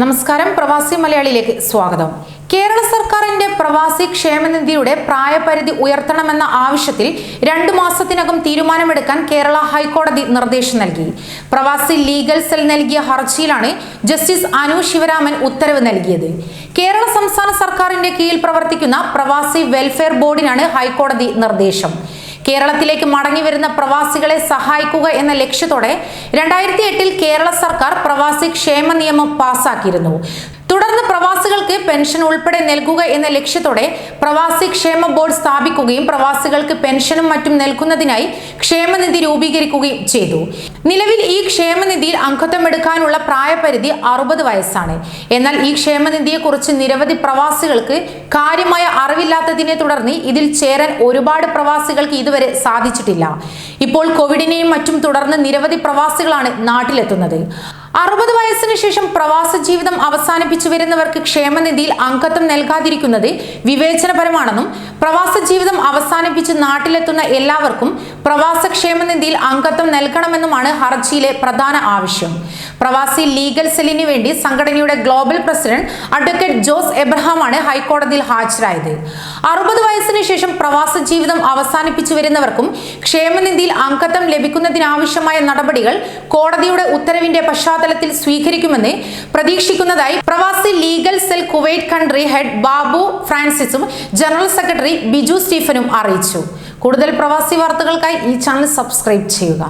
നമസ്കാരം. പ്രവാസി മലയാളിയിലേക്ക് സ്വാഗതം. കേരള സർക്കാരിന്റെ പ്രവാസി ക്ഷേമനിധിയുടെ പ്രായപരിധി ഉയർത്തണമെന്ന ആവശ്യത്തിൽ രണ്ടു മാസത്തിനകം തീരുമാനമെടുക്കാൻ കേരള ഹൈക്കോടതി നിർദ്ദേശം നൽകി. പ്രവാസി ലീഗൽ സെൽ നൽകിയ ഹർജിയിലാണ് ജസ്റ്റിസ് അനു ശിവരാമൻ ഉത്തരവ് നൽകിയത്. കേരള സംസ്ഥാന സർക്കാരിന്റെ കീഴിൽ പ്രവർത്തിക്കുന്ന പ്രവാസി വെൽഫെയർ ബോർഡിനാണ് ഹൈക്കോടതി നിർദ്ദേശം. കേരളത്തിലേക്ക് മടങ്ങി വരുന്ന പ്രവാസികളെ സഹായിക്കുക എന്ന ലക്ഷ്യത്തോടെ രണ്ടായിരത്തി എട്ടിൽ കേരള സർക്കാർ പ്രവാസി ക്ഷേമ നിയമം പാസാക്കിയിരുന്നു. തുടർന്ന് പ്രവാസികൾക്ക് പെൻഷൻ ഉൾപ്പെടെ നൽകുക എന്ന ലക്ഷ്യത്തോടെ പ്രവാസി ക്ഷേമ ബോർഡ് സ്ഥാപിക്കുകയും പ്രവാസികൾക്ക് പെൻഷനും മറ്റും നൽകുന്നതിനായി ക്ഷേമനിധി രൂപീകരിക്കുകയും ചെയ്തു. നിലവിൽ ഈ ക്ഷേമനിധിയിൽ അംഗത്വം എടുക്കാനുള്ള പ്രായപരിധി അറുപത് വയസ്സാണ്. എന്നാൽ ഈ ക്ഷേമനിധിയെക്കുറിച്ച് നിരവധി പ്രവാസികൾക്ക് കാര്യമായ അറിവില്ലാത്തതിനെ തുടർന്ന് ഇതിൽ ചേരാൻ ഒരുപാട് പ്രവാസികൾക്ക് ഇതുവരെ സാധിച്ചിട്ടില്ല. ഇപ്പോൾ കോവിഡിനെയും മറ്റും തുടർന്ന് നിരവധി പ്രവാസികളാണ് നാട്ടിലെത്തുന്നത്. അറുപത് വയസ്സിന് ശേഷം പ്രവാസ ജീവിതം അവസാനിപ്പിച്ചു വരുന്നവർക്ക് ക്ഷേമനിധിയിൽ അംഗത്വം നൽകാതിരിക്കുന്നത് വിവേചനപരമാണെന്നും പ്രവാസ ജീവിതം അവസാനിപ്പിച്ച് നാട്ടിലെത്തുന്ന എല്ലാവർക്കും പ്രവാസ ക്ഷേമനിധിയിൽ അംഗത്വം നൽകണമെന്നുമാണ് ഹർജിയിലെ പ്രധാന ആവശ്യം. പ്രവാസി ലീഗൽ സെല്ലിന് വേണ്ടി സംഘടനയുടെ ഗ്ലോബൽ പ്രസിഡന്റ് അഡ്വക്കേറ്റ് ജോസ് എബ്രഹാമാണ് ഹൈക്കോടതിയിൽ ഹാജരായത്. അറുപത് വയസ്സിന് ശേഷം പ്രവാസ ജീവിതം അവസാനിപ്പിച്ചു വരുന്നവർക്കും ക്ഷേമനിധിയിൽ അംഗത്വം ലഭിക്കുന്നതിനാവശ്യമായ നടപടികൾ കോടതിയുടെ ഉത്തരവിന്റെ പശ്ചാത്തലത്തിൽ സ്വീകരിക്കുമെന്ന് പ്രതീക്ഷിക്കുന്നതായി Pravasi legal cell Kuwait country head Babu ഫ്രാൻസിസും general secretary Biju സ്റ്റീഫനും അറിയിച്ചു. കൂടുതൽ പ്രവാസി വാർത്തകൾക്കായി ഈ ചാനൽ സബ്സ്ക്രൈബ് ചെയ്യുക.